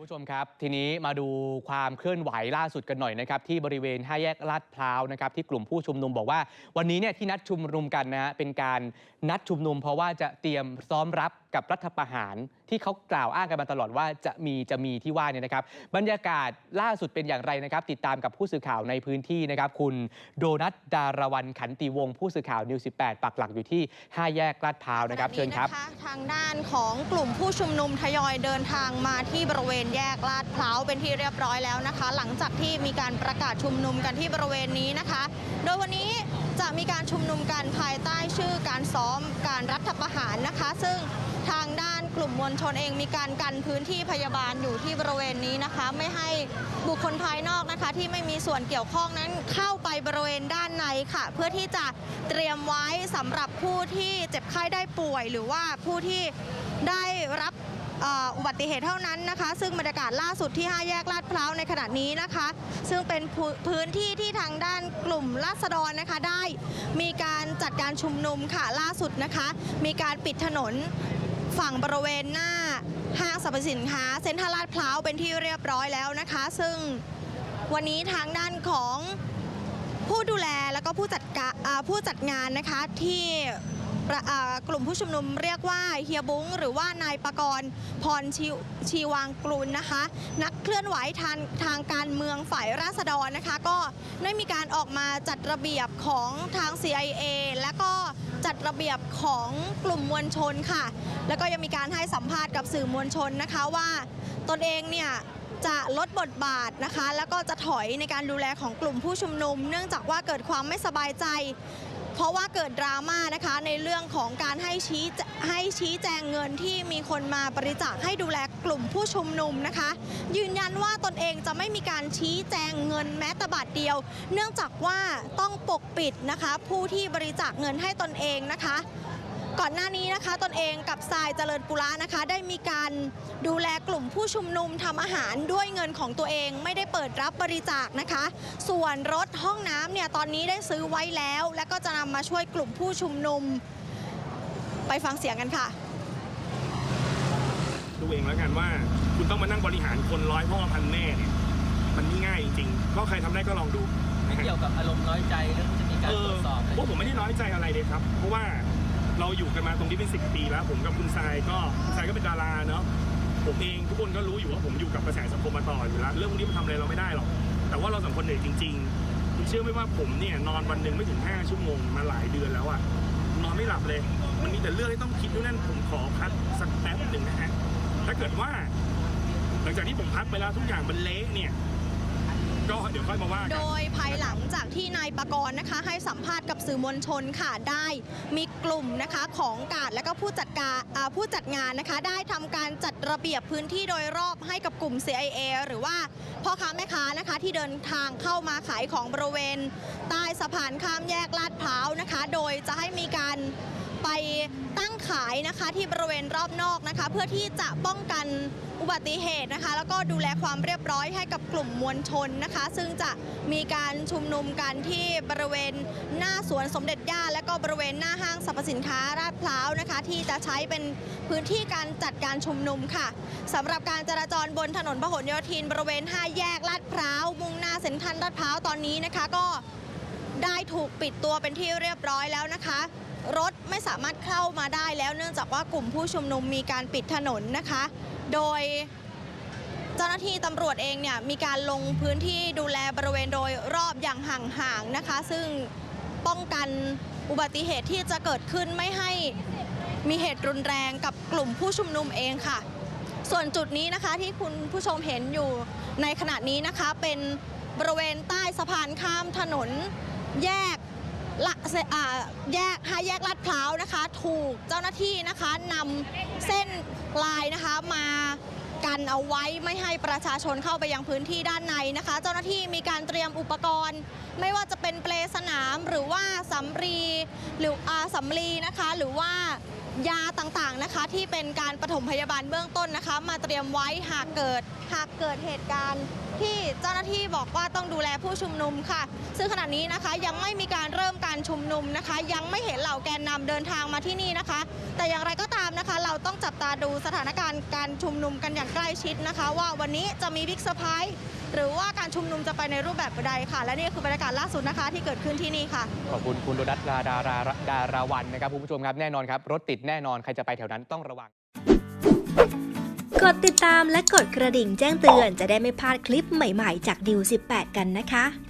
คุณผู้ชมครับ ทีนี้มาดูความเคลื่อนไหวล่าสุดกันหน่อยนะครับ ที่บริเวณห้าแยกลาดพร้าวนะครับที่กลุ่มผู้ชุมนุมบอกว่า วันนี้เนี่ยที่นัดชุมนุมกันนะฮะเป็นการนัดชุมนุมเพราะว่าจะเตรียมซ้อมรับกับรัฐประหารที่เขากล่าวอ้างกันมาตลอดว่าจะมีจะมีที่ว่าเนี่ยนะครับ บรรยากาศล่าสุดเป็นอย่างไรนะครับ ติดตามกับผู้สื่อข่าวในพื้นที่นะครับ คุณโดนัทดารวันขันติวงศ์ผู้สื่อข่าวนิว 18 ปักหลักอยู่ที่ห้าแยกลาดพร้าวนะครับเชิญครับขณะนี้นะคะทางด้านของกลุ่มผู้ชุมนุมทยอยเดินทางมาที่บริเวณแยกลาดพร้าวเป็นที่เรียบร้อยแล้วนะคะ หลังจากที่มีการประกาศชุมนุมกันที่บริเวณนี้นะคะ โดยวันนี้จะมีการชุมนุมกันภายใต้ชื่อการซ้อมการรัฐประหารนะคะ ซึ่ง ทางด้านกลุ่มมวลชนเองมีการกันพื้นที่พยาบาลอยู่ที่บริเวณนี้นะคะ ไม่ให้บุคคลภายนอกนะคะ ที่ไม่มีส่วนเกี่ยวข้องนั้นเข้าไปบริเวณด้านในค่ะ เพื่อที่จะเตรียมไว้สำหรับผู้ที่เจ็บไข้ได้ป่วย หรือว่าผู้ที่ได้รับอุบัติเหตุเท่านั้นนะคะ ซึ่งบรรยากาศล่าสุดที่ 5 แยกลาดพร้าวในขณะนี้นะคะ ซึ่งเป็นพื้พื้นที่ที่ทางด้านกลุ่มราษฎรนะคะได้ มีการจัดการชุมนุมค่ะล่าสุดนะคะ มีการปิดถนน ฝั่งบริเวณหน้าห้างสรรพสินค้าเซ็นทรัลลาดพร้าวเป็นที่เรียบร้อยแล้วนะคะ ซึ่งวันนี้ทางด้านของผู้ดูแลแล้วก็ผู้จัดกะอ่าผู้จัดงานนะคะที่กลุ่มผู้ชุมนุมเรียกว่าเฮียบุ้งหรือว่านายประกรณ์พรชีชีวางกลุนนะคะ นักเคลื่อนไหวทางทางการเมืองฝ่ายราษฎรนะคะ ก็ได้มีการออกมาจัดระเบียบของทาง CIA และก็ จัดระเบียบของกลุ่มมวลชนค่ะ แล้วก็ยังมีการให้สัมภาษณ์กับสื่อมวลชนนะคะว่า ตนเองเนี่ยจะลดบทบาทนะคะ แล้วก็จะถอยในการดูแลของกลุ่มผู้ชุมนุม เนื่องจากว่าเกิดความไม่สบายใจ เพราะว่าเกิดดราม่านะคะใน ของการให้ชี้ให้ชี้แจงเงินที่มีคนมาบริจาคให้ดูแลกลุ่มผู้ชุมนุมนะคะ ยืนยันว่าตนเองจะไม่มีการชี้แจงเงินแม้แต่บาทเดียว เนื่องจากว่าต้องปกปิดนะคะ ผู้ที่บริจาคเงินให้ตนเองนะคะก่อนหน้านี้นะคะตนเองกับทรายเจริญปุระนะคะ ได้มีการดูแลกลุ่มผู้ชุมนุมทำอาหารด้วยเงินของตัวเองไม่ได้เปิดรับบริจาคนะคะ ส่วนรถห้องน้ำเนี่ยตอนนี้ได้ซื้อไว้แล้ว และก็จะนำมาช่วยกลุ่มผู้ชุมนุม ไปฟังเสียงกันค่ะ ดูเองแล้วกันว่า คุณต้องมานั่งบริหารคนร้อยพ่อพันแม่เนี่ยมันไม่ง่ายจริงๆก็ใครทำได้ก็ลองดูนะฮะเกี่ยวกับอารมณ์น้อยใจเรื่องที่จะมีการเอตรอวจสอบอะไรพวกผมไม่ได้น้อยใจอะไรเลยครับ เพราะว่าเราอยู่กันมาตรงนี้เป็นสิปีแล้ว ผมกับคุณทรายก็คุณทรายก็เป็นดาราเนาะผมเองทุกคนก็รู้อยู่ว่าผมอยู่กับกระแสสังคมมาต่ออยู่แล้วเรื่องพวกนี้มันทำอะไรเราไม่ได้หรอกแต่ว่าเราสองคนเหนื่อยจริงๆคุณเชื่อไหมว่าผมเนี่ยนอนวันหนึ่งไม่ถึง 5 ชั่วโมงมาหลายเดือนแล้วอะ นอนไม่หลับเลย มันมีแต่เรื่องที่ต้องคิดด้วยนั่นผมขอพักสักแป๊บหนึ่งนะฮะถ้าเกิดว่า หลังจากที่ผมพักไปแล้วทุกอย่างมันเละเนี่ย ก็เดี๋ยวค่อยมาว่ากัโดยภายหลังจากที่นายประกรณ์นะคะ ให้สัมภาษณ์กับสื่อมวลชนค่ะได้มีกลุ่มนะคะของกาดและก็ผู้จัดการอ่าผู้จัดงานนะคะ ได้ทำการจัดระเบียบพื้นที่โดยรอบให้กับกลุ่ม CIA หรือว่าพ่อค้าแม่ค้านะคะ ที่เดินทางเข้ามาขายของบริเวณ ใต้สะพานข้ามแยกลาดพร้าวนะคะ โดยจะให้มีการ ไปตั้งขายนะคะที่บริเวณรอบนอกนะคะ เพื่อที่จะป้องกันอุบัติเหตุนะคะ แล้วก็ดูแลความเรียบร้อยให้กับกลุ่มมวลชนนะคะ ซึ่งจะมีการชุมนุมกันที่บริเวณหน้าสวนสมเด็จย่า และก็บริเวณหน้าห้างสรรพสินค้าลาดพร้าวนะคะ ที่จะใช้เป็นพื้นที่การจัดการชุมนุมค่ะสำหรับการจราจรบนถนนพหลโยธิน บริเวณ5แยกลาดพร้าวมุ่งหน้าเซ็นทรัลลาดพร้าวตอนนี้นะคะก็ได้ถูกปิดตัวเป็นที่เรียบร้อยแล้วนะคะ รถ ไม่สามารถเข้ามาได้แล้วเนื่องจากว่ากลุ่มผู้ชุมนุมมีการปิดถนนนะคะ โดยเจ้าหน้าที่ตำรวจเองเนี่ยมีการลงพื้นที่ดูแลบริเวณโดยรอบอย่างห่างๆนะคะ ซึ่งป้องกันอุบัติเหตุที่จะเกิดขึ้นไม่ให้มีเหตุรุนแรงกับกลุ่มผู้ชุมนุมเองค่ะ ส่วนจุดนี้นะคะที่คุณผู้ชมเห็นอยู่ในขณะนี้นะคะเป็นบริเวณใต้สะพานข้ามถนนแยก ละเอ่าแยกห้าแยกลาดพร้าวนะคะ ถูกเจ้าหน้าที่นะคะนำเส้นลายนะคะมา กันเอาไว้ไม่ให้ประชาชนเข้าไปยังพื้นที่ด้านในนะคะ เจ้าหน้าที่มีการเตรียมอุปกรณ์ ไม่ว่าจะเป็นเปลสนามหรือว่าสำรีหรืออาสำลีนะคะ หรือว่ายาต่างๆนะคะ ที่เป็นการปฐมพยาบาลเบื้องต้นนะคะ มาเตรียมไว้หากเกิดหากเกิดเหตุการณ์ที่เจ้าหน้าที่บอกว่าต้องดูแลผู้ชุมนุมค่ะ ซึ่งขณะนี้นะคะยังไม่มีการเริ่มการชุมนุมนะคะ ยังไม่เห็นเหล่าแกนนำเดินทางมาที่นี่นะคะ แต่อย่างไรก็ตามามนะคะ เราต้องจับตาดูสถานการณ์การชุมนุมกันอย่างใกล้ชิดนะคะ ว่าวันนี้จะมีบิ๊กเซอร์ไพรส์หรือว่าการชุมนุมจะไปในรูปแบบใดค่ะ และนี่คือบรรยากาศล่าสุดนะคะ ที่เกิดขึ้นที่นี่ค่ะ ขอบคุณคุณโดนัทดาดาราดาราวันนะครับคุณผู้ชมครับแน่นอนครับรถติดแน่นอนใครจะไปแถวนั้นต้องระวัง กดติดตามและกดกระดิ่งแจ้งเตือนจะได้ไม่พลาดคลิปใหม่ ๆ จากดิว18 กันนะคะ